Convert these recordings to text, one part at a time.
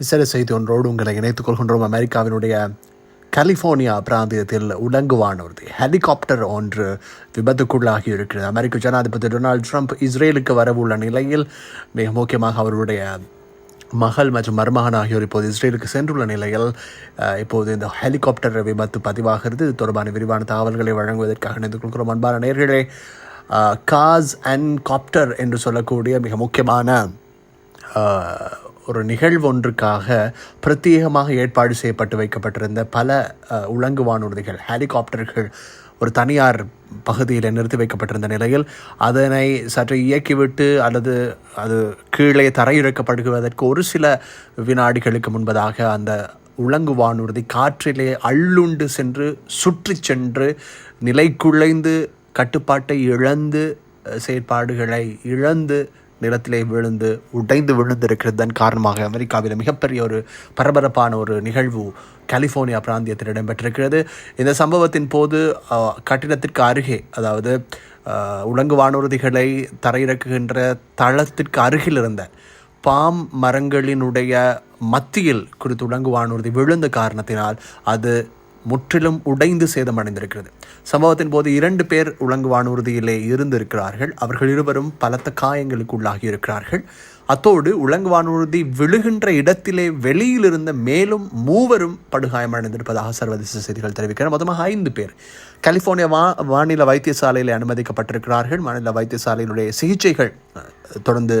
விசேட செய்தி ஒன்றோடு உங்களை இணைத்துக் கொள்கின்றோம். அமெரிக்காவினுடைய கலிஃபோர்னியா பிராந்தியத்தில் உலங்குவானூர்தி ஹெலிகாப்டர் ஒன்று விபத்துக்குள்ளாகி இருக்கிறது. அமெரிக்க ஜனாதிபதி டொனால்டு ட்ரம்ப் இஸ்ரேலுக்கு வரவுள்ள நிலையில் மிக முக்கியமாக அவருடைய மகள் மற்றும் மருமகன் ஆகியோர் இப்போது இஸ்ரேலுக்கு சென்றுள்ள நிலையில் இப்போது இந்த ஹெலிகாப்டர் விபத்து பதிவாகிறது. இது தொடர்பான விரிவான தகவல்களை வழங்குவதற்காக இணைந்து கொள்கிறோம். அன்பான நேர்களே காஸ் அண்ட் காப்டர் என்று சொல்லக்கூடிய மிக முக்கியமான ஒரு நிகழ்வொன்றுக்காக பிரத்யேகமாக ஏற்பாடு செய்யப்பட்டு வைக்கப்பட்டிருந்த பல உலங்கு வானூர்திகள் ஹெலிகாப்டர்கள் ஒரு தனியார் பகுதியில் நிறுத்தி வைக்கப்பட்டிருந்த நிலையில் அதனை சற்று இயக்கிவிட்டு அல்லது அது கீழே தரையிறக்கப்படுவதற்கு ஒரு சில வினாடிகளுக்கு முன்பதாக அந்த உலங்கு வானூர்தி காற்றிலே அள்ளுண்டு சென்று சுற்றி சென்று நிலைக்குலைந்து கட்டுப்பாட்டை இழந்து செயற்பாடுகளை இழந்து நிலத்திலே விழுந்து உடைந்து விழுந்திருக்கிறதன் காரணமாக அமெரிக்காவில் மிகப்பெரிய ஒரு பரபரப்பான ஒரு நிகழ்வு கலிஃபோர்னியா பிராந்தியத்தில் இடம்பெற்றிருக்கிறது. இந்த சம்பவத்தின் போது கட்டிடத்திற்கு அருகே அதாவது உலங்கு வானூர்திகளை தரையிறக்குகின்ற தளத்திற்கு அருகில் இருந்த பாம் மரங்களினுடைய மத்தியில் குறித்து உலங்கு வானூர்தி விழுந்த காரணத்தினால் அது முற்றிலும் உடைந்து சேதமடைந்திருக்கிறது. சம்பவத்தின் போது இரண்டு பேர் உலங்கு வானூர்தியிலே இருந்திருக்கிறார்கள். அவர்கள் இருவரும் பலத்த காயங்களுக்கு உள்ளாகியிருக்கிறார்கள் அத்தோடு உலங்கு வானூர்தி விழுகின்ற இடத்திலே வெளியில் இருந்த மேலும் மூவரும் படுகாயமடைந்திருப்பதாக சர்வதேச செய்திகள் தெரிவிக்கின்றன. மொத்தமாக ஐந்து பேர். கலிஃபோர்னியா வா மாநில வைத்தியசாலையில் அனுமதிக்கப்பட்டிருக்கிறார்கள். மாநில வைத்தியசாலையினுடைய சிகிச்சைகள் தொடர்ந்து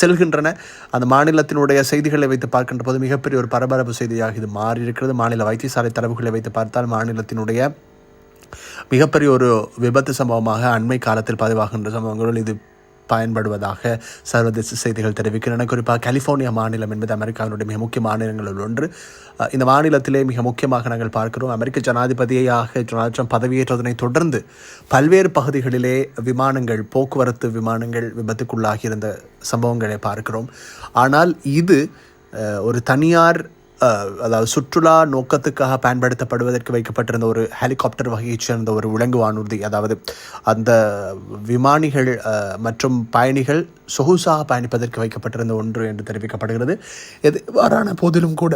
செல்கின்றன. அந்த மாநிலத்தினுடைய செய்திகளை வைத்து பார்க்கின்ற போது மிகப்பெரிய ஒரு பரபரப்பு செய்தியாக இது மாறியிருக்கிறது. மாநில வைத்தியசாலை தரவுகளை வைத்து பார்த்தால் மாநிலத்தினுடைய மிகப்பெரிய ஒரு விபத்து சம்பவமாக அண்மை காலத்தில் பதிவாகின்ற சம்பவங்களில் இது பயன்படுவதாக சர்வதேச செய்திகள் தெரிவிக்கின்றன. குறிப்பாக கலிஃபோர்னியா மாநிலம் என்பது அமெரிக்காவினுடைய மிக முக்கிய மாநிலங்களில் ஒன்று. இந்த மாநிலத்திலே மிக முக்கியமாக நாங்கள் பார்க்கிறோம் அமெரிக்க ஜனாதிபதியாக டொனால்ட் ட்ரம்ப் பதவியேற்றதனை தொடர்ந்து பல்வேறு பகுதிகளிலே விமானங்கள் போக்குவரத்து விமானங்கள் விபத்துக்குள்ளாகியிருந்த சம்பவங்களை பார்க்கிறோம். ஆனால் இது ஒரு தனியார் அதாவது சுற்றுலா நோக்கத்துக்காக பயன்படுத்தப்படுவதற்கு வைக்கப்பட்டிருந்த ஒரு ஹெலிகாப்டர் வகையைச் சேர்ந்த ஒரு விலங்கு வானூர்தி அதாவது அந்த விமானிகள் மற்றும் பயணிகள் சொகுசாக பயணிப்பதற்கு வைக்கப்பட்டிருந்த ஒன்று என்று தெரிவிக்கப்படுகிறது. எதுவாறான போதிலும் கூட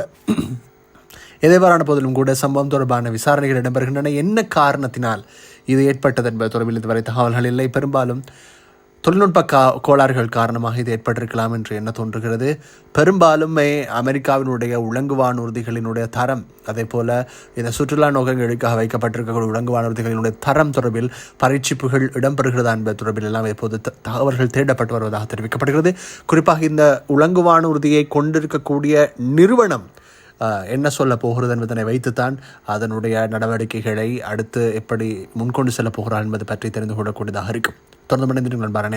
எதைவாறான போதிலும் கூட சம்பவம் தொடர்பான விசாரணைகள் இடம்பெறுகின்றன. என்ன காரணத்தினால் இது ஏற்பட்டது என்பது தொடர்பில் இதுவரை தகவல்கள் இல்லை. பெரும்பாலும் தொழில்நுட்ப கா கோளாறுகள் காரணமாக இது ஏற்பட்டிருக்கலாம் என்று என்ன தோன்றுகிறது. பெரும்பாலுமே அமெரிக்காவினுடைய உலங்கு வானூர்திகளினுடைய தரம் அதே போல் இந்த சுற்றுலா நோக்கங்களுக்காக வைக்கப்பட்டிருக்கக்கூடிய உலங்கு வானூர்திகளினுடைய தரம் தொடர்பில் பரீட்சிப்புகள் இடம்பெறுகிறதா என்பது தொடர்பில் எல்லாம் இப்போது த- தகவல்கள் தேடப்பட்டு வருவதாக தெரிவிக்கப்படுகிறது. குறிப்பாக இந்த உலங்கு வானூர்தியை கொண்டிருக்கக்கூடிய நிறுவனம் என்ன சொல்ல போகிறது என்பதனை வைத்துத்தான் அதனுடைய நடவடிக்கைகளை அடுத்து எப்படி முன்கொண்டு செல்ல போகிறார் என்பது பற்றி தெரிந்து கொள்ளக்கூடியதாக இருக்கும். தொடர்ந்து மணிந்திருங்கள் நண்பான